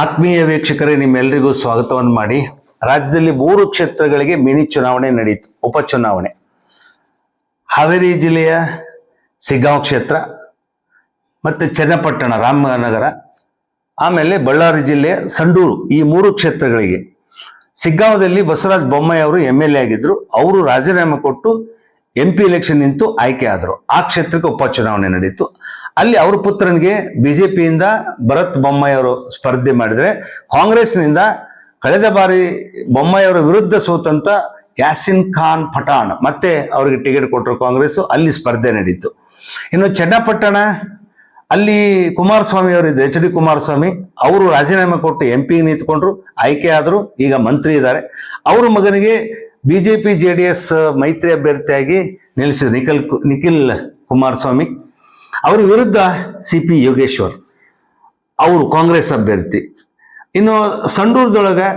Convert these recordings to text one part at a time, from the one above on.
ಆತ್ಮೀಯ ವೀಕ್ಷಕರೇ ನಿಮ್ಮೆಲ್ಲರಿಗೂ ಸ್ವಾಗತವನ್ನು ಮಾಡಿ. ರಾಜ್ಯದಲ್ಲಿ ಮೂರು ಕ್ಷೇತ್ರಗಳಿಗೆ ಮಿನಿ ಚುನಾವಣೆ ನಡೆಯಿತು ಉಪಚುನಾವಣೆ ಹಾವೇರಿ ಜಿಲ್ಲೆಯ ಸಿಗ್ಗಾಂವ್ ಕ್ಷೇತ್ರ, ಮತ್ತು ಚನ್ನಪಟ್ಟಣ, ರಾಮನಗರ, ಆಮೇಲೆ ಬಳ್ಳಾರಿ ಜಿಲ್ಲೆಯ ಸಂಡೂರು, ಈ ಮೂರು ಕ್ಷೇತ್ರಗಳಿಗೆ. ಸಿಗ್ಗಾಂವದಲ್ಲಿ ಬಸವರಾಜ ಬೊಮ್ಮಾಯಿ ಅವರು ಎಂ ಎಲ್ ಎ ಆಗಿದ್ರು, ಅವರು ರಾಜೀನಾಮೆ ಕೊಟ್ಟು ಎಂ ಪಿ ಎಲೆಕ್ಷನ್ ನಿಂತು ಆಯ್ಕೆ ಆದರು. ಆ ಕ್ಷೇತ್ರಕ್ಕೆ ಉಪಚುನಾವಣೆ ನಡೀತು. ಅಲ್ಲಿ ಅವ್ರ ಪುತ್ರನಿಗೆ ಬಿಜೆಪಿಯಿಂದ ಭರತ್ ಬೊಮ್ಮಾಯಿ ಅವರು ಸ್ಪರ್ಧೆ ಮಾಡಿದರೆ ಕಾಂಗ್ರೆಸ್ನಿಂದ ಕಳೆದ ಬಾರಿ ಬೊಮ್ಮಾಯಿ ಅವರ ವಿರುದ್ಧ ಸೋತಂತ ಯಾಸಿನ್ ಖಾನ್ ಪಠಾಣ್ ಮತ್ತೆ ಅವರಿಗೆ ಟಿಕೆಟ್ ಕೊಟ್ಟರು ಕಾಂಗ್ರೆಸ್, ಅಲ್ಲಿ ಸ್ಪರ್ಧೆ ನಡೀತು. ಇನ್ನು ಚನ್ನಪಟ್ಟಣ, ಅಲ್ಲಿ ಕುಮಾರಸ್ವಾಮಿ ಅವರಿದ್ದರು ಎಚ್ ಡಿ ಕುಮಾರಸ್ವಾಮಿ, ಅವರು ರಾಜೀನಾಮೆ ಕೊಟ್ಟು ಎಂ ಪಿ ನಿಂತ್ಕೊಂಡ್ರು, ಆಯ್ಕೆ ಆದರು, ಈಗ ಮಂತ್ರಿ ಇದ್ದಾರೆ. ಅವ್ರ ಮಗನಿಗೆ ಬಿ ಜೆ ಡಿ ಎಸ್ ಮೈತ್ರಿ ಅಭ್ಯರ್ಥಿಯಾಗಿ ನಿಲ್ಲಿಸಿದ್ರು ನಿಖಿಲ್ ನಿಖಿಲ್ ಕುಮಾರಸ್ವಾಮಿ. ಅವ್ರ ವಿರುದ್ಧ ಸಿ ಪಿ ಯೋಗೇಶ್ವರ್, ಅವರು ಕಾಂಗ್ರೆಸ್ ಅಭ್ಯರ್ಥಿ. ಇನ್ನು ಸಂಡೂರದೊಳಗೆ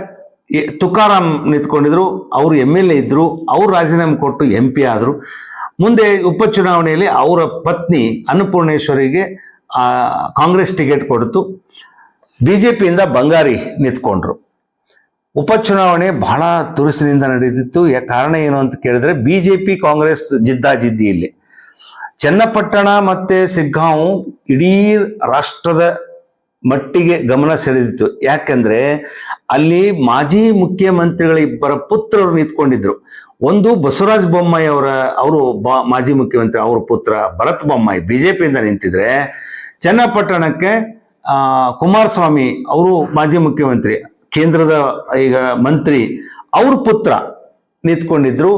ತುಕಾರಾಮ್ ನಿಂತ್ಕೊಂಡಿದ್ರು, ಅವರು ಎಂ ಎಲ್ ಎ ಇದ್ದರು ಅವ್ರು ರಾಜೀನಾಮೆ ಕೊಟ್ಟು ಎಂ ಪಿ ಆದರು. ಮುಂದೆ ಉಪಚುನಾವಣೆಯಲ್ಲಿ ಅವರ ಪತ್ನಿ ಅನ್ನಪೂರ್ಣೇಶ್ವರಿಗೆ ಕಾಂಗ್ರೆಸ್ ಟಿಕೆಟ್ ಕೊಡ್ತು. ಬಿ ಜೆ ಪಿಯಿಂದ ಬಂಗಾರಿ ನಿಂತ್ಕೊಂಡ್ರು. ಉಪಚುನಾವಣೆ ಬಹಳ ತುರುಸಿನಿಂದ ನಡೀತಿತ್ತು ಕಾರಣ ಏನು ಅಂತ ಕೇಳಿದ್ರೆ ಬಿ ಜೆ ಪಿ ಕಾಂಗ್ರೆಸ್ ಜಿದ್ದಾಜಿದ್ದಿ ಇಲ್ಲಿ. ಚನ್ನಪಟ್ಟಣ ಮತ್ತೆ ಸಿಗ್ಗಾಂವ್ ಇಡೀ ರಾಷ್ಟ್ರದ ಮಟ್ಟಿಗೆ ಗಮನ ಸೆಳೆದಿತ್ತು. ಯಾಕಂದ್ರೆ ಅಲ್ಲಿ ಮಾಜಿ ಮುಖ್ಯಮಂತ್ರಿಗಳ ಇಬ್ಬರ ಪುತ್ರರು ನಿಂತ್ಕೊಂಡಿದ್ರು. ಒಂದು ಬಸವರಾಜ ಬೊಮ್ಮಾಯಿ ಅವರ, ಅವರು ಬಾ, ಮಾಜಿ ಮುಖ್ಯಮಂತ್ರಿ, ಅವರ ಪುತ್ರ ಭರತ್ ಬೊಮ್ಮಾಯಿ ಬಿಜೆಪಿಯಿಂದ ನಿಂತಿದ್ರೆ ಚನ್ನಪಟ್ಟಣಕ್ಕೆ ಕುಮಾರಸ್ವಾಮಿ ಅವರು ಮಾಜಿ ಮುಖ್ಯಮಂತ್ರಿ, ಕೇಂದ್ರದ ಈಗ ಮಂತ್ರಿ, ಅವ್ರ ಪುತ್ರ ನಿಂತ್ಕೊಂಡಿದ್ರು.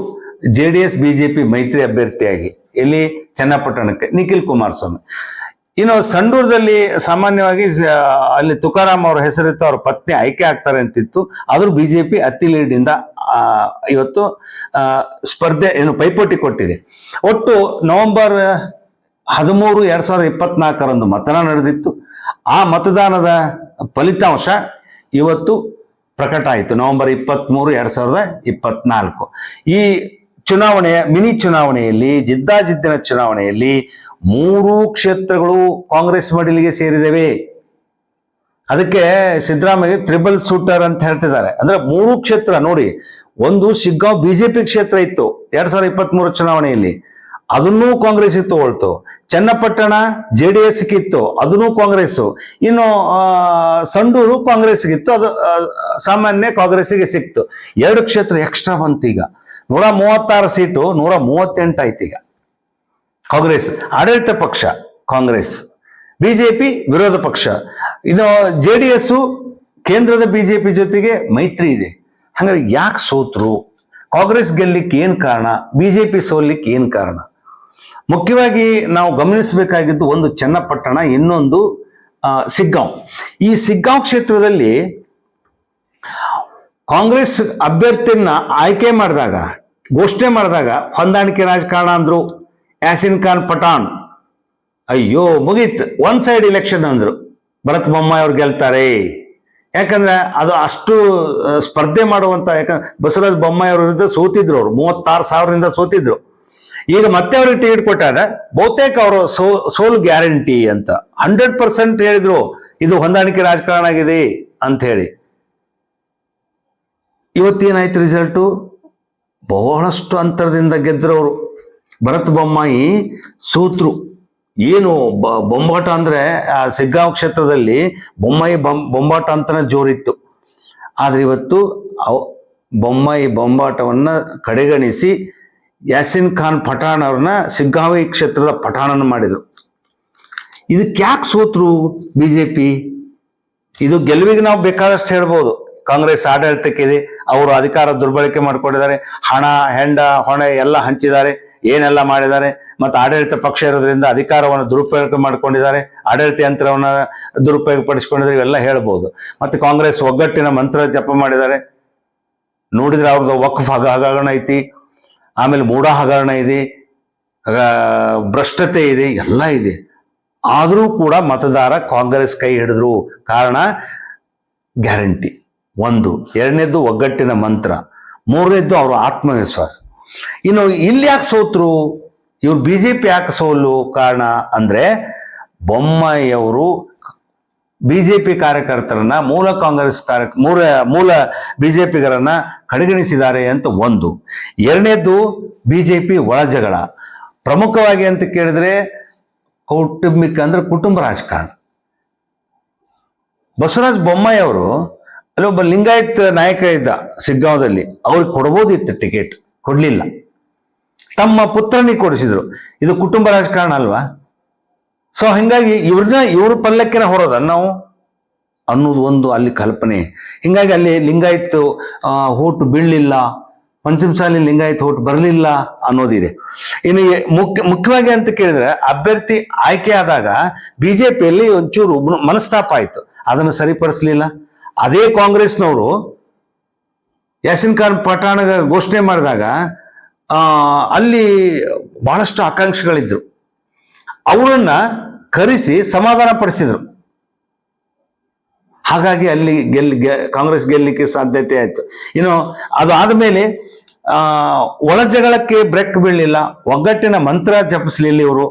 ಜೆ ಡಿ ಎಸ್ ಬಿಜೆಪಿ ಮೈತ್ರಿ ಅಭ್ಯರ್ಥಿಯಾಗಿ. ಎಲ್ಲಿ? ಚನ್ನಪಟ್ಟಣಕ್ಕೆ. ನಿಖಿಲ್ ಕುಮಾರಸ್ವಾಮಿ. ಇನ್ನು ಸಂಡೂರದಲ್ಲಿ ಸಾಮಾನ್ಯವಾಗಿ ಅಲ್ಲಿ ತುಕಾರಾಮ್ ಅವರ ಹೆಸರಿತ್ತು, ಅವ್ರ ಪತ್ನಿ ಆಯ್ಕೆ ಆಗ್ತಾರೆ ಅಂತಿತ್ತು. ಆದ್ರೂ ಬಿಜೆಪಿ ಅತಿ ಲೀಡಿಂದ ಇವತ್ತು ಸ್ಪರ್ಧೆ ಏನು ಪೈಪೋಟಿ ಕೊಟ್ಟಿದೆ. ಒಟ್ಟು ನವೆಂಬರ್ ಹದಿಮೂರು ಎರಡ್ ಸಾವಿರದ ಇಪ್ಪತ್ನಾಲ್ಕರಂದು ಮತದಾನ ನಡೆದಿತ್ತು. ಆ ಮತದಾನದ ಫಲಿತಾಂಶ ಇವತ್ತು ಪ್ರಕಟ ಆಯಿತು. ನವೆಂಬರ್ ಇಪ್ಪತ್ತ್ಮೂರು ಎರಡ್ ಸಾವಿರದ ಇಪ್ಪತ್ನಾಲ್ಕು. ಈ ಚುನಾವಣೆಯ, ಮಿನಿ ಚುನಾವಣೆಯಲ್ಲಿ, ಜಿದ್ದಾಜಿದ್ದಿನ ಚುನಾವಣೆಯಲ್ಲಿ ಮೂರು ಕ್ಷೇತ್ರಗಳು ಕಾಂಗ್ರೆಸ್ ಮಡಿಲಿಗೆ ಸೇರಿದವೆ. ಅದಕ್ಕೆ ಸಿದ್ದರಾಮಯ್ಯ ಟ್ರಿಬಲ್ ಸೂಟರ್ ಅಂತ ಹೇಳ್ತಿದ್ದಾರೆ. ಅಂದ್ರೆ ಮೂರು ಕ್ಷೇತ್ರ, ನೋಡಿ, ಒಂದು ಶಿಗ್ಗಾಂವ್ ಬಿಜೆಪಿ ಕ್ಷೇತ್ರ ಇತ್ತು, ಎರಡ್ ಸಾವಿರದ ಇಪ್ಪತ್ತ್ ಮೂರು ಚುನಾವಣೆಯಲ್ಲಿ. ಅದನ್ನೂ ಕಾಂಗ್ರೆಸ್ ತಗೊಳ್ತು. ಚನ್ನಪಟ್ಟಣ ಜೆ ಡಿ ಎಸ್ ಇತ್ತು, ಅದನ್ನೂ ಕಾಂಗ್ರೆಸ್ ಇನ್ನು ಸಂಡೂರು ಕಾಂಗ್ರೆಸ್ಗಿತ್ತು ಅದು ಸಾಮಾನ್ಯ ಕಾಂಗ್ರೆಸ್ಸಿಗೆ ಸಿಕ್ತು. ಎರಡು ಕ್ಷೇತ್ರ ಎಕ್ಸ್ಟ್ರಾ ಬಂತು ಈಗ. ನೂರ ಮೂವತ್ತಾರು ಸೀಟು ನೂರ ಮೂವತ್ತೆಂಟು ಆಯ್ತು ಈಗ. ಕಾಂಗ್ರೆಸ್, ಆಡಳಿತ ಪಕ್ಷ, ಕಾಂಗ್ರೆಸ್. ಬಿಜೆಪಿ, ವಿರೋಧ ಪಕ್ಷ. ಇನ್ನು ಜೆ ಡಿ ಎಸ್ಸು ಕೇಂದ್ರದ ಬಿಜೆಪಿ ಜೊತೆಗೆ ಮೈತ್ರಿ ಇದೆ. ಹಂಗಾರೆ ಯಾಕೆ ಸೋತ್ರು? ಕಾಂಗ್ರೆಸ್ ಗೆಲ್ಲಿಕ್ಕೆ ಏನು ಕಾರಣ? ಬಿಜೆಪಿ ಸೋಲಿಕ್ಕೆ ಏನು ಕಾರಣ? ಮುಖ್ಯವಾಗಿ ನಾವು ಗಮನಿಸಬೇಕಾಗಿದ್ದು ಒಂದು ಚನ್ನಪಟ್ಟಣ, ಇನ್ನೊಂದು ಸಿಗ್ಗಾಂವ್. ಈ ಸಿಗ್ಗಾಂವ್ ಕ್ಷೇತ್ರದಲ್ಲಿ ಕಾಂಗ್ರೆಸ್ ಅಭ್ಯರ್ಥಿಯನ್ನ ಆಯ್ಕೆ ಮಾಡಿದಾಗ, ಘೋಷಣೆ ಮಾಡಿದಾಗ ಹೊಂದಾಣಿಕೆ ರಾಜಕಾರಣ ಅಂದ್ರು ಯಾಸಿನ್ ಖಾನ್ ಪಠಾಣ್. ಅಯ್ಯೋ, ಮುಗೀತ್. ಒನ್ ಸೈಡ್ ಇಲೆಕ್ಷನ್ ಅಂದ್ರು. ಭರತ್ ಬೊಮ್ಮಾಯಿ ಅವ್ರು ಗೆಲ್ತಾರೆ. ಯಾಕಂದ್ರೆ ಅದು ಅಷ್ಟು ಸ್ಪರ್ಧೆ ಮಾಡುವಂತ, ಯಾಕಂದ್ರೆ ಬಸವರಾಜ್ ಬೊಮ್ಮಾಯಿ ಅವ್ರ ವಿರುದ್ಧ ಸೋತಿದ್ರು ಅವರು. ಮೂವತ್ತಾರು ಸಾವಿರದಿಂದ ಸೋತಿದ್ರು. ಈಗ ಮತ್ತೆ ಅವ್ರಿಗೆ ಟಿಕೆಟ್ ಕೊಟ್ಟಾಗ ಬಹುತೇಕ ಅವರು ಸೋ ಸೋಲು ಗ್ಯಾರಂಟಿ ಅಂತ. ಹಂಡ್ರೆಡ್ ಪರ್ಸೆಂಟ್ ಹೇಳಿದ್ರು, ಇದು ಹೊಂದಾಣಿಕೆ ರಾಜಕಾರಣ ಆಗಿದೆ ಅಂತ ಹೇಳಿ. ಇವತ್ತೇನಾಯ್ತು ರಿಸಲ್ಟು? ಬಹಳಷ್ಟು ಅಂತರದಿಂದ ಗೆದ್ರವರು ಭರತ್ ಬೊಮ್ಮಾಯಿ, ಸೂತ್ರು. ಏನು ಬ- ಬೊಂಬಾಟ ಅಂದರೆ, ಆ ಸಿಗ್ಗಾಂವ್ ಕ್ಷೇತ್ರದಲ್ಲಿ ಬೊಮ್ಮಾಯಿ ಬೊಂ, ಬೊಂಬಾಟ ಅಂತಲೇ ಜೋರಿತ್ತು. ಆದರೆ ಇವತ್ತು ಅವ್, ಬೊಮ್ಮಾಯಿ ಬೊಂಬಾಟವನ್ನು ಕಡೆಗಣಿಸಿ ಯಾಸಿನ್ ಖಾನ್ ಪಠಾಣ್ ಅವ್ರನ್ನ ಸಿಗ್ಗಾವಿ ಕ್ಷೇತ್ರದ ಪಠಾಣನ ಮಾಡಿದರು. ಇದಕ್ಕೆ ಯಾಕೆ ಜೆ ಪಿ ಇದು ಗೆಲುವಿಗೆ ನಾವು ಬೇಕಾದಷ್ಟು ಹೇಳ್ಬೋದು. ಕಾಂಗ್ರೆಸ್ ಆಡಳಿತಕ್ಕಿದೆ, ಅವರು ಅಧಿಕಾರ ದುರ್ಬಳಕೆ ಮಾಡಿಕೊಂಡಿದ್ದಾರೆ, ಹಣ, ಹೆಂಡ, ಹೊಣೆ ಎಲ್ಲ ಹಂಚಿದ್ದಾರೆ, ಏನೆಲ್ಲ ಮಾಡಿದ್ದಾರೆ, ಮತ್ತು ಆಡಳಿತ ಪಕ್ಷ ಇರೋದ್ರಿಂದ ಅಧಿಕಾರವನ್ನು ದುರುಪಯೋಗ ಮಾಡ್ಕೊಂಡಿದ್ದಾರೆ, ಆಡಳಿತ ಯಂತ್ರವನ್ನು ದುರುಪಯೋಗ ಪಡಿಸ್ಕೊಂಡಿದ್ದಾರೆ ಇವೆಲ್ಲ ಹೇಳ್ಬೋದು. ಮತ್ತು ಕಾಂಗ್ರೆಸ್ ಒಗ್ಗಟ್ಟಿನ ಮಂತ್ರ ಜಪ ಮಾಡಿದ್ದಾರೆ. ನೋಡಿದ್ರೆ ಅವ್ರದ್ದು ವಕ್ಫ್ ಹಗ ಹಗರಣ ಐತಿ, ಆಮೇಲೆ ಮೂಢ ಹಗರಣ ಇದೆ ಭ್ರಷ್ಟತೆ ಇದೆ, ಎಲ್ಲ ಇದೆ. ಆದರೂ ಕೂಡ ಮತದಾರ ಕಾಂಗ್ರೆಸ್ ಕೈ ಹಿಡಿದ್ರು, ಕಾರಣ ಗ್ಯಾರಂಟಿ. ಒಂದು, ಎರಡನೇದ್ದು ಒಗ್ಗಟ್ಟಿನ ಮಂತ್ರ, ಮೂರನೇದ್ದು ಅವರ ಆತ್ಮವಿಶ್ವಾಸ. ಇನ್ನು ಇಲ್ಲಿ ಯಾಕೆ ಸೋತ್ರು? ಇವ್ರು ಬಿ ಜೆ ಪಿ ಯಾಕೆ ಸೋಲು ಕಾರಣ ಅಂದ್ರೆ ಬೊಮ್ಮಾಯಿಯವರು ಪಿ ಕಾರ್ಯಕರ್ತರನ್ನ, ಮೂಲ ಕಾಂಗ್ರೆಸ್ ಕಾರ್ಯ, ಮೂಲ ಮೂಲ ಬಿ ಜೆ ಪಿಗರನ್ನ ಕಡೆಗಣಿಸಿದ್ದಾರೆ ಅಂತ ಒಂದು. ಎರಡನೇದು ಪಿ ಒಳಜಗಳ ಪ್ರಮುಖವಾಗಿ ಅಂತ ಕೇಳಿದ್ರೆ ಕೌಟುಂಬಿಕ ಅಂದ್ರೆ ಕುಟುಂಬ ರಾಜಕಾರಣ. ಬಸವರಾಜ್ ಬೊಮ್ಮಾಯಿ ಅವರು ಅಲ್ಲಿ ಒಬ್ಬ ಲಿಂಗಾಯತ್ ನಾಯಕ ಇದ್ದ ಸಿಗ್ಗಾಂವದಲ್ಲಿ ಅವ್ರಿಗೆ ಕೊಡ್ಬೋದಿತ್ತು ಟಿಕೆಟ್ ಕೊಡ್ಲಿಲ್ಲ. ತಮ್ಮ ಪುತ್ರನಿಗೆ ಕೊಡಿಸಿದ್ರು. ಇದು ಕುಟುಂಬ ರಾಜಕಾರಣ ಅಲ್ವಾ? ಸೊ ಹಿಂಗಾಗಿ ಇವ್ರನ್ನ ಇವ್ರ ಪಲ್ಲಕ್ಕಿನ ಹೊರೋದ ನಾವು ಅನ್ನೋದು ಒಂದು ಅಲ್ಲಿ ಕಲ್ಪನೆ. ಹಿಂಗಾಗಿ ಅಲ್ಲಿ ಲಿಂಗಾಯತ್ ಹೋಟ್ ಬೀಳಲಿಲ್ಲ. ಪಂಚಮಸಾಲಿ ಲಿಂಗಾಯತ್ ಹೋಟ್ ಬರಲಿಲ್ಲ ಅನ್ನೋದಿದೆ. ಇನ್ನು ಮುಖ್ಯ, ಮುಖ್ಯವಾಗಿ ಅಂತ ಕೇಳಿದ್ರೆ ಅಭ್ಯರ್ಥಿ ಆಯ್ಕೆ ಆದಾಗ ಬಿಜೆಪಿಯಲ್ಲಿ ಒಂಚೂರು ಮನಸ್ತಾಪ ಆಯಿತು. ಅದನ್ನು ಸರಿಪಡಿಸ್ಲಿಲ್ಲ. ಅದೇ ಕಾಂಗ್ರೆಸ್ನವರು ಯಾಸಿನ್ ಖಾನ್ ಪಠಾಣ ಘೋಷಣೆ ಮಾಡಿದಾಗ ಅಲ್ಲಿ ಬಹಳಷ್ಟು ಆಕಾಂಕ್ಷಿಗಳಿದ್ರು. ಅವರನ್ನ ಕರೆಸಿ ಸಮಾಧಾನ ಪಡಿಸಿದ್ರು. ಹಾಗಾಗಿ ಅಲ್ಲಿ ಗೆಲ್ ಕಾಂಗ್ರೆಸ್ ಗೆಲ್ಲಲಿಕ್ಕೆ ಸಾಧ್ಯತೆ ಆಯ್ತು. ಇನ್ನು ಅದು ಮೇಲೆ ಒಳ ಜಗಳಕ್ಕೆ ಬ್ರೇಕ್ ಬೀಳಲಿಲ್ಲ, ಒಗ್ಗಟ್ಟಿನ ಮಂತ್ರ ಜಪಿಸ್ಲಿಲ್ಲ ಇವರು.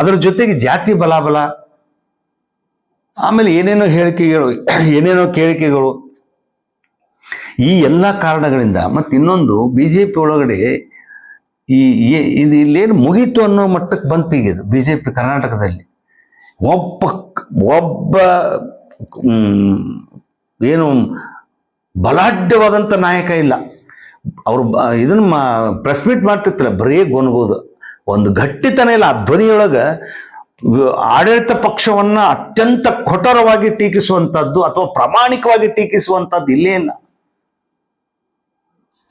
ಅದರ ಜೊತೆಗೆ ಜಾತಿ ಬಲಾಬಲ ಆಮೇಲೆ ಏನೇನೋ ಹೇಳಿಕೆಗಳು, ಏನೇನೋ ಕೇಳಿಕೆಗಳು. ಈ ಎಲ್ಲ ಕಾರಣಗಳಿಂದ ಮತ್ತೆ ಇನ್ನೊಂದು ಬಿ ಜೆ ಪಿ ಒಳಗಡೆ ಈ ಇದು ಇಲ್ಲೇನು ಮುಗೀತು ಅನ್ನೋ ಮಟ್ಟಕ್ಕೆ ಬಂತು ಈಗ ಇದು ಬಿಜೆಪಿ ಕರ್ನಾಟಕದಲ್ಲಿ. ಒಬ್ಬ ಒಬ್ಬ ಏನು ಬಲಾಢ್ಯವಾದಂಥ ನಾಯಕ ಇಲ್ಲ. ಅವರು ಇದನ್ನ ಪ್ರೆಸ್ ಮೀಟ್ ಮಾಡ್ತಿರ್ತಾರೆ, ಬರೀ ಗೊನ್ಬೋದು ಒಂದು ಗಟ್ಟಿತನ ಇಲ್ಲ, ಆ ಧ್ವನಿಯೊಳಗೆ ಆಡಳಿತ ಪಕ್ಷವನ್ನ ಅತ್ಯಂತ ಕಠೋರವಾಗಿ ಟೀಕಿಸುವಂಥದ್ದು ಅಥವಾ ಪ್ರಾಮಾಣಿಕವಾಗಿ ಟೀಕಿಸುವಂಥದ್ದು ಇಲ್ಲೇ ಇಲ್ಲ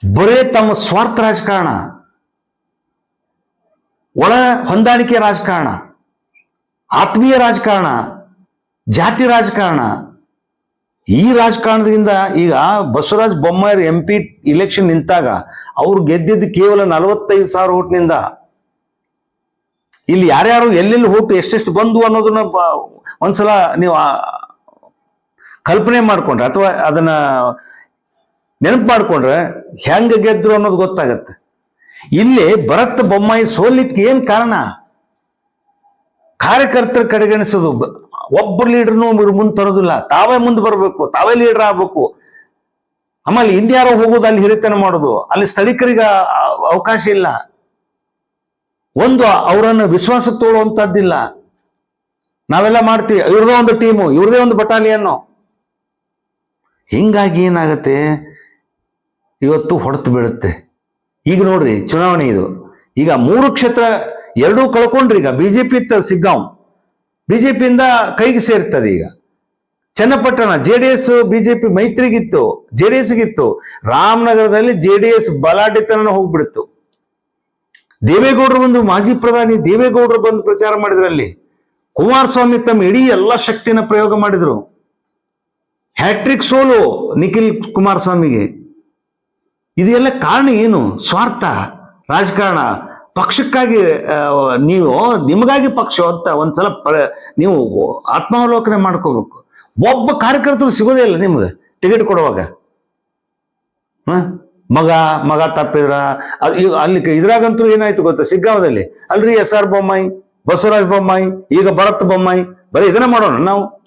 ಬರೇ ತಮ್ಮ ಸ್ವಾರ್ಥ ರಾಜಕಾರಣ. ಒಳ ಹೊಂದಾಣಿಕೆ ರಾಜಕಾರಣ. ಆತ್ಮೀಯ ರಾಜಕಾರಣ. ಜಾತಿ ರಾಜಕಾರಣ. ಈ ರಾಜಕಾರಣದಿಂದ ಈಗ Basavaraj Bommai M P election ನಿಂತಾಗ ಅವ್ರು ಗೆದ್ದಿದ್ದು ಕೇವಲ ನಲವತ್ತೈದು ಸಾವಿರ ಓಟ್ನಿಂದ ಇಲ್ಲಿ ಯಾರ್ಯಾರು ಎಲ್ಲೆಲ್ಲಿ ಹುಟ್ಟು ಎಷ್ಟೆಷ್ಟು ಬಂದು ಅನ್ನೋದನ್ನ ಒಂದ್ಸಲ ನೀವು ಕಲ್ಪನೆ ಮಾಡ್ಕೊಂಡ್ರೆ ಅಥವಾ ಅದನ್ನ ನೆನಪು ಮಾಡ್ಕೊಂಡ್ರೆ ಹೆಂಗ ಗೆದ್ರು ಅನ್ನೋದು ಗೊತ್ತಾಗತ್ತೆ. ಇಲ್ಲಿ ಭರತ್ ಬೊಮ್ಮಾಯಿ ಸೋಲಿಕ್ಕೆ ಏನು ಕಾರಣ? ಕಾರ್ಯಕರ್ತರ ಕಡೆಗಣಿಸೋದು. ಒಬ್ಬರು ಒಬ್ಬ ಲೀಡರ್ನು ಮುಂದೆ ತರೋದಿಲ್ಲ. ತಾವೇ ಮುಂದೆ ಬರಬೇಕು. ತಾವೇ ಲೀಡರ್ ಆಗ್ಬೇಕು. ಆಮೇಲೆ ಇಂಡಿಯಾರ ಹೋಗೋದು ಅಲ್ಲಿ ಹಿರಿತನ ಮಾಡೋದು. ಅಲ್ಲಿ ಸ್ಥಳೀಕರಿಗೆ ಅವಕಾಶ ಇಲ್ಲ. ಒಂದು, ಅವರನ್ನು ವಿಶ್ವಾಸ ತೋಳುವಂಥದ್ದಿಲ್ಲ ನಾವೆಲ್ಲ ಮಾಡ್ತೀವಿ, ಇವ್ರದೇ ಒಂದು ಟೀಮು, ಇವ್ರದೇ ಒಂದು ಬಟಾಲಿಯನ್ನು. ಹಿಂಗಾಗಿ ಏನಾಗತ್ತೆ? ಇವತ್ತು ಹೊಡೆತು ಬೀಳುತ್ತೆ. ಈಗ ನೋಡ್ರಿ, ಚುನಾವಣೆ ಇದು. ಈಗ ಮೂರು ಕ್ಷೇತ್ರ ಎರಡೂ ಕಳ್ಕೊಂಡ್ರಿ, ಈಗ ಬಿಜೆಪಿ ಇತ್ತ, ಸಿಗ್ಗಾಂವ್. ಬಿಜೆಪಿಯಿಂದ ಕೈಗೆ ಸೇರ್ತದೆ ಈಗ. Channapatna, J D S, BJP ಮೈತ್ರಿಗಿತ್ತು, J D ಎಸ್ಗಿತ್ತು. ರಾಮನಗರದಲ್ಲಿ ಜೆ ಡಿ ಎಸ್ ಬಲಾಢ್ಯತನ ಹೋಗ್ಬಿಡ್ತು. ದೇವೇಗೌಡರು ಒಂದು ಮಾಜಿ ಪ್ರಧಾನಿ ದೇವೇಗೌಡರು ಬಂದು ಪ್ರಚಾರ ಮಾಡಿದ್ರಲ್ಲಿ ಕುಮಾರಸ್ವಾಮಿ ತಮ್ಮ ಇಡೀ ಎಲ್ಲ ಶಕ್ತಿನ ಪ್ರಯೋಗ ಮಾಡಿದ್ರು. ಹ್ಯಾಟ್ರಿಕ್ ಸೋಲು ನಿಖಿಲ್ ಕುಮಾರಸ್ವಾಮಿಗೆ. ಇದೆಲ್ಲ ಕಾರಣ ಏನು? ಸ್ವಾರ್ಥ, ರಾಜಕಾರಣ. ಪಕ್ಷಕ್ಕಾಗಿ ನೀವು, ನಿಮಗಾಗಿ ಪಕ್ಷ ಅಂತ ಒಂದ್ಸಲ ನೀವು ಆತ್ಮಾವಲೋಕನೆ ಮಾಡ್ಕೋಬೇಕು. ಒಬ್ಬ ಕಾರ್ಯಕರ್ತರು ಸಿಗೋದೇ ಇಲ್ಲ ನಿಮ್ಗೆ ಟಿಕೆಟ್ ಕೊಡುವಾಗ. ಹ? ಮಗ ಮಗ ತಪ್ಪಿದ್ರ ಅಲ್ಲಿ ಇದ್ರಾಗಂತೂ ಏನಾಯ್ತು ಗೊತ್ತಾ? ಸಿಗ್ಗಾವದಲ್ಲಿ. ಅಲ್ರಿ ಎಸ್ ಆರ್ ಬೊಮ್ಮಾಯಿ, ಬಸವರಾಜ್ ಬೊಮ್ಮಾಯಿ, ಈಗ ಭರತ್ ಬೊಮ್ಮಾಯಿ, ಬರೀ ಇದನ್ನ ಮಾಡೋಣ ನಾವು.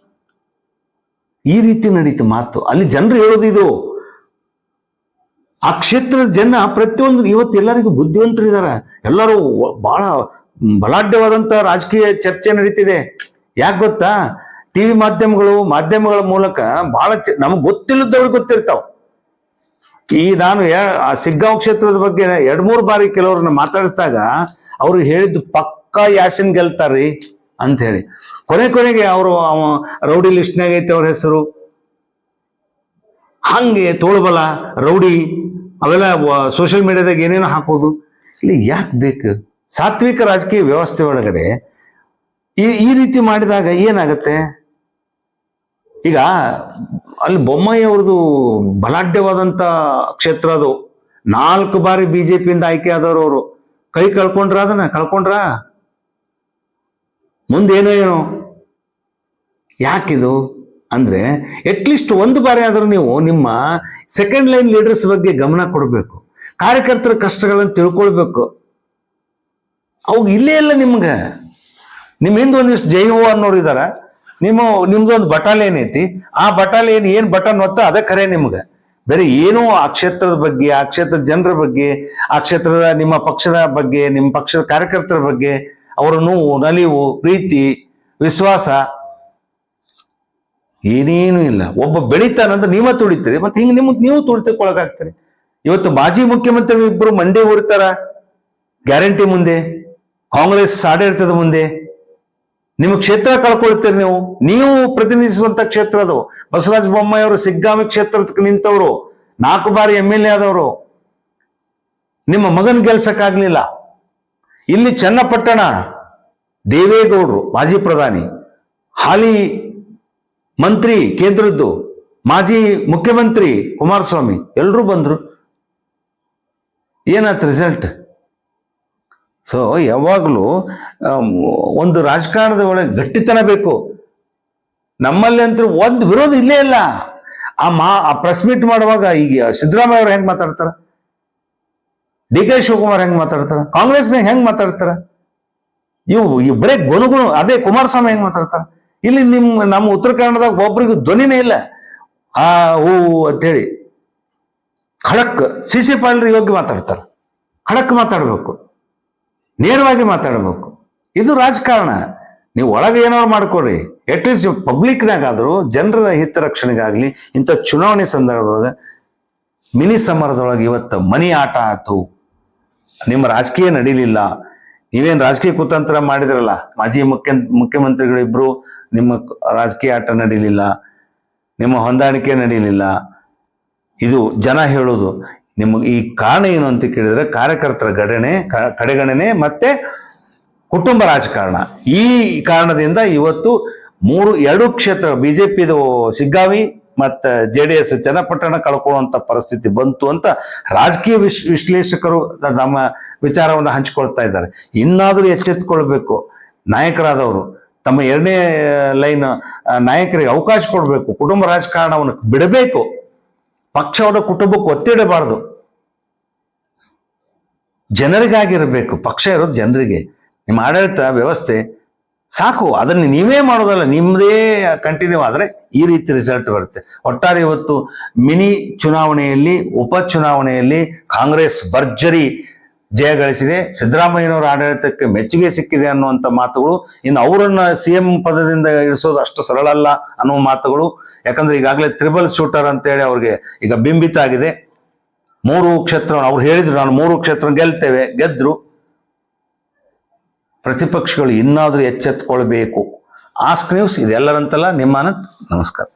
ಈ ರೀತಿ ನಡೀತು ಮಾತು. ಅಲ್ಲಿ ಜನರು ಹೇಳೋದು ಇದು. ಆ ಕ್ಷೇತ್ರದ ಜನ ಪ್ರತಿಯೊಂದು, ಇವತ್ತು ಎಲ್ಲರಿಗೂ ಬುದ್ಧಿವಂತರಿದ್ದಾರೆ ಎಲ್ಲರೂ ಒ- ಬಹಳ ಬಲಾಢ್ಯವಾದಂತ ರಾಜಕೀಯ ಚರ್ಚೆ ನಡೀತಿದೆ. ಯಾಕೆ ಗೊತ್ತಾ? ಟಿವಿ ಮಾಧ್ಯಮಗಳು, ಮಾಧ್ಯಮಗಳ ಮೂಲಕ ಬಹಳ ನಮಗೆ ಗೊತ್ತಿಲ್ಲದವ್ರಿಗೆ ಗೊತ್ತಿರ್ತಾವ. ಈ ನಾನು ಆ ಸಿಗ್ಗಾಂವ್ ಕ್ಷೇತ್ರದ ಬಗ್ಗೆ ಎರಡ್ ಮೂರು ಬಾರಿ ಕೆಲವ್ರನ್ನ ಮಾತಾಡಿಸಿದಾಗ ಅವ್ರು ಹೇಳಿದ್ದು ಪಕ್ಕಾ ಯಾಸಿನ್ ಗೆಲ್ತಾರ್ರಿ ಅಂತ ಹೇಳಿ. ಕೊನೆ ಕೊನೆಗೆ ಅವರು ಅವ ರೌಡಿ ಲಿಸ್ಟ್ನಾಗ ಐತೆ ಅವ್ರ ಹೆಸರು. ಹಂಗೆ ತೋಳ್ಬಲ, ರೌಡಿ, ಅವೆಲ್ಲ ಸೋಷಿಯಲ್ ಮೀಡಿಯಾದಾಗ ಏನೇನೋ ಹಾಕೋದು ಇಲ್ಲಿ ಯಾಕೆ ಬೇಕು? ಸಾತ್ವಿಕ ರಾಜಕೀಯ ವ್ಯವಸ್ಥೆ ಒಳಗಡೆ ಈ ಈ ರೀತಿ ಮಾಡಿದಾಗ ಏನಾಗತ್ತೆ? ಈಗ ಅಲ್ಲಿ ಬೊಮ್ಮಾಯಿ ಅವ್ರದ್ದು ಬಲಾಢ್ಯವಾದಂಥ ಕ್ಷೇತ್ರ ಅದು. ನಾಲ್ಕು ಬಾರಿ ಬಿಜೆಪಿಯಿಂದ ಆಯ್ಕೆ ಆದವರು ಅವರು. ಕೈ ಕಳ್ಕೊಂಡ್ರ ಅದನ್ನ? ಕಳ್ಕೊಂಡ್ರ? ಮುಂದೇನೋ ಏನೋ ಯಾಕಿದು? ಅಂದ್ರೆ ಅಟ್ಲೀಸ್ಟ್ ಒಂದು ಬಾರಿ ಆದರೂ ನೀವು ನಿಮ್ಮ ಸೆಕೆಂಡ್ ಲೈನ್ ಲೀಡರ್ಸ್ ಬಗ್ಗೆ ಗಮನ ಕೊಡಬೇಕು. ಕಾರ್ಯಕರ್ತರ ಕಷ್ಟಗಳನ್ನು ತಿಳ್ಕೊಳ್ಬೇಕು. ಅವು ಇಲ್ಲೇ ಇಲ್ಲ ನಿಮ್ಗೆ. ನಿಮ್ಮ ಹಿಂದೆ ಒಂದಿಷ್ಟು ಜೈ ಹೋ ಅನ್ನೋರು ಇದಾರ. ನಿಮ್ಮ, ನಿಮ್ದೊಂದು ಬಟಾಲಿಯನ್ ಏನೈತಿ ಆ ಬಟಾಲಿಯನ್ ಏನ್ ಬಟನ್ ಒತ್ತ ಅದೇ ಖರೆ ನಿಮ್ಗೆ. ಬೇರೆ ಏನೂ ಆ ಕ್ಷೇತ್ರದ ಬಗ್ಗೆ, ಆ ಕ್ಷೇತ್ರದ ಜನರ ಬಗ್ಗೆ, ಆ ಕ್ಷೇತ್ರದ ನಿಮ್ಮ ಪಕ್ಷದ ಬಗ್ಗೆ, ನಿಮ್ಮ ಪಕ್ಷದ ಕಾರ್ಯಕರ್ತರ ಬಗ್ಗೆ, ಅವರ ನೋವು, ನಲಿವು, ಪ್ರೀತಿ, ವಿಶ್ವಾಸ, ಏನೇನು ಇಲ್ಲ. ಒಬ್ಬ ಬೆಳಿತಾನಂದ್ರೆ ನೀವ ತುಳಿತೀರಿ. ಮತ್ತೆ ಹಿಂಗೆ ನಿಮ್ಗೆ ನೀವು ತುಳಿತಕ್ಕೊಳಗಾಗ್ತೀರಿ. ಇವತ್ತು ಮಾಜಿ ಮುಖ್ಯಮಂತ್ರಿ ಇಬ್ಬರು ಮಂಡ್ಯ ಊರ್ತಾರ ಗ್ಯಾರಂಟಿ ಮುಂದೆ, ಕಾಂಗ್ರೆಸ್ ಆಡಳಿತದ ಮುಂದೆ ನಿಮ್ಮ ಕ್ಷೇತ್ರ ಕಳ್ಕೊಳ್ತೀರಿ ನೀವು. ನೀವು ಪ್ರತಿನಿಧಿಸುವಂತ ಕ್ಷೇತ್ರ ಅದು. ಬಸವರಾಜ ಬೊಮ್ಮಾಯಿ ಅವರು ಸಿಗ್ಗಾಮಿ ಕ್ಷೇತ್ರಕ್ಕೆ ನಿಂತವರು. ನಾಲ್ಕು ಬಾರಿ ಎಂ ಎಲ್ ಎ ಆದವರು. ನಿಮ್ಮ ಮಗನ್ ಗೆಲ್ಸಕ್ಕಾಗ್ಲಿಲ್ಲ. ಇಲ್ಲಿ ಚನ್ನಪಟ್ಟಣ, ದೇವೇಗೌಡರು, ಮಾಜಿ ಪ್ರಧಾನಿ, ಹಾಲಿ ಮಂತ್ರಿ ಕೇಂದ್ರದ್ದು, ಮಾಜಿ ಮುಖ್ಯಮಂತ್ರಿ ಕುಮಾರಸ್ವಾಮಿ ಎಲ್ಲರೂ ಬಂದರು. ಏನಾಯ್ತು ರಿಸಲ್ಟ್ ಸೊ ಯಾವಾಗಲೂ ಒಂದು ರಾಜಕಾರಣದ ಒಳಗೆ ಗಟ್ಟಿತನ ಬೇಕು. ನಮ್ಮಲ್ಲಿ ಅಂತೂ ಒಂದು ವಿರೋಧ ಇಲ್ಲೇ ಇಲ್ಲ. ಆ ಮಾ, ಆ ಪ್ರೆಸ್ ಮೀಟ್ ಮಾಡುವಾಗ ಈಗ ಸಿದ್ದರಾಮಯ್ಯ ಅವ್ರು ಹೆಂಗೆ ಮಾತಾಡ್ತಾರ? ಡಿ ಕೆ ಶಿವಕುಮಾರ್ ಹೆಂಗೆ ಮಾತಾಡ್ತಾರ? ಕಾಂಗ್ರೆಸ್ನಾಗ ಹೆಂಗೆ ಮಾತಾಡ್ತಾರ? ಇವು ಇವು ಬರೇ ಗೊನುಗುಣು, ಅದೇ ಕುಮಾರಸ್ವಾಮಿ ಹೆಂಗೆ ಮಾತಾಡ್ತಾರ? ಇಲ್ಲಿ ನಿಮ್ಮ ನಮ್ಮ ಉತ್ತರ ಕನ್ನಡದಾಗ ಒಬ್ಬರಿಗೂ ಧ್ವನಿನೇ ಇಲ್ಲ. ಆ, ಹೂ, ಅಂತೇಳಿ. ಖಡಕ್, ಸಿ ಸಿ ಪಾಲ್ರಿ ಯೋಗ್ಯ ಮಾತಾಡ್ತಾರ. ಖಡಕ್ ಮಾತಾಡ್ಬೇಕು. ನೇರವಾಗಿ ಮಾತಾಡಬೇಕು. ಇದು ರಾಜಕಾರಣ. ನೀವು ಒಳಗೆ ಏನಾದ್ರು ಮಾಡ್ಕೊಡ್ರಿ ಅಟ್ಲೀಸ್ಟ್ ಪಬ್ಲಿಕ್ನಾಗಾದರೂ ಜನರ ಹಿತರಕ್ಷಣೆಗಾಗಲಿ ಇಂಥ ಚುನಾವಣೆ ಸಂದರ್ಭದೊಳಗೆ ಮಿನಿ ಸಮರದೊಳಗೆ ಇವತ್ತು ಮನಿ ಆಟ ಆಯ್ತು ನಿಮ್ಮ ರಾಜಕೀಯ ನಡೀಲಿಲ್ಲ. ನೀವೇನು ರಾಜಕೀಯ ಕುತಂತ್ರ ಮಾಡಿದ್ರಲ್ಲ? ಮಾಜಿ ಮುಖ್ಯ ಮುಖ್ಯಮಂತ್ರಿಗಳಿಬ್ರು ನಿಮ್ಮ ರಾಜಕೀಯ ಆಟ ನಡೀಲಿಲ್ಲ. ನಿಮ್ಮ ಹೊಂದಾಣಿಕೆ ನಡೀಲಿಲ್ಲ. ಇದು ಜನ ಹೇಳೋದು. ನಿಮಗೆ ಈ ಕಾರಣ ಏನು ಅಂತ ಕೇಳಿದ್ರೆ ಕಾರ್ಯಕರ್ತರ ಗಣನೆ ಕಡೆಗಣನೆ ಮತ್ತೆ ಕುಟುಂಬ ರಾಜಕಾರಣ. ಈ ಕಾರಣದಿಂದ ಇವತ್ತು ಮೂರು, ಎರಡು ಕ್ಷೇತ್ರ, ಬಿಜೆಪಿದು ಸಿಗ್ಗಾವಿ ಮತ್ತು ಜೆ ಡಿ ಎಸ್ ಚನ್ನಪಟ್ಟಣ ಕಳ್ಕೊಳ್ಳುವಂತ ಪರಿಸ್ಥಿತಿ ಬಂತು ಅಂತ ರಾಜಕೀಯ ವಿಶ್, ವಿಶ್ಲೇಷಕರು ನಮ್ಮ ವಿಚಾರವನ್ನು ಹಂಚಿಕೊಳ್ತಾ ಇದ್ದಾರೆ. ಇನ್ನಾದರೂ ಎಚ್ಚೆತ್ತುಕೊಳ್ಬೇಕು ನಾಯಕರಾದವರು, ತಮ್ಮ ಎರಡನೇ ಲೈನ್, ನಾಯಕರಿಗೆ ಅವಕಾಶ ಕೊಡಬೇಕು. ಕುಟುಂಬ ರಾಜಕಾರಣವನ್ನು ಬಿಡಬೇಕು. ಪಕ್ಷವನ್ನು ಕುಟುಂಬಕ್ಕೆ ಒತ್ತಿಡಬಾರದು. ಜನರಿಗಾಗಿರಬೇಕು, ಪಕ್ಷ ಇರೋದು ಜನರಿಗೆ. ನಿಮ್ಮ ಆಡಳಿತ ವ್ಯವಸ್ಥೆ ಸಾಕು, ಅದನ್ನು ನೀವೇ ಮಾಡೋದಲ್ಲ ನಿಮ್ಮದೇ ಕಂಟಿನ್ಯೂ ಆದರೆ ಈ ರೀತಿ ರಿಸಲ್ಟ್ ಬರುತ್ತೆ. ಒಟ್ಟಾರೆ ಇವತ್ತು ಮಿನಿ ಚುನಾವಣೆಯಲ್ಲಿ ಉಪಚುನಾವಣೆಯಲ್ಲಿ ಕಾಂಗ್ರೆಸ್ ಭರ್ಜರಿ ಜಯ ಗಳಿಸಿದೆ. ಸಿದ್ದರಾಮಯ್ಯನವರ ಆಡಳಿತಕ್ಕೆ ಮೆಚ್ಚುಗೆ ಸಿಕ್ಕಿದೆ ಅನ್ನುವಂಥ ಮಾತುಗಳು ಇನ್ನು ಅವರನ್ನ ಸಿ ಎಂ ಪದದಿಂದ ಇಳಿಸೋದು ಅಷ್ಟು ಸರಳ ಅಲ್ಲ ಅನ್ನುವ ಮಾತುಗಳು. ಯಾಕಂದ್ರೆ ಈಗಾಗಲೇ ತ್ರಿಬಲ್ ಶೂಟರ್ ಅಂತೇಳಿ ಅವ್ರಿಗೆ ಈಗ ಬಿಂಬಿತ ಆಗಿದೆ. ಮೂರು ಕ್ಷೇತ್ರ ಅವ್ರು ಹೇಳಿದ್ರು, ನಾನು ಮೂರು ಕ್ಷೇತ್ರ ಗೆಲ್ತೇವೆ, ಗೆದ್ರು. ಪ್ರತಿಪಕ್ಷಗಳು ಇನ್ನಾದರೂ ಎಚ್ಚೆತ್ಕೊಳ್ಬೇಕು. ಆಸ್ಕ್ ನ್ಯೂಸ್, ಇದೆಲ್ಲರಂತಲ್ಲ, ನಿಮ್ಮ ನಮಸ್ಕಾರ.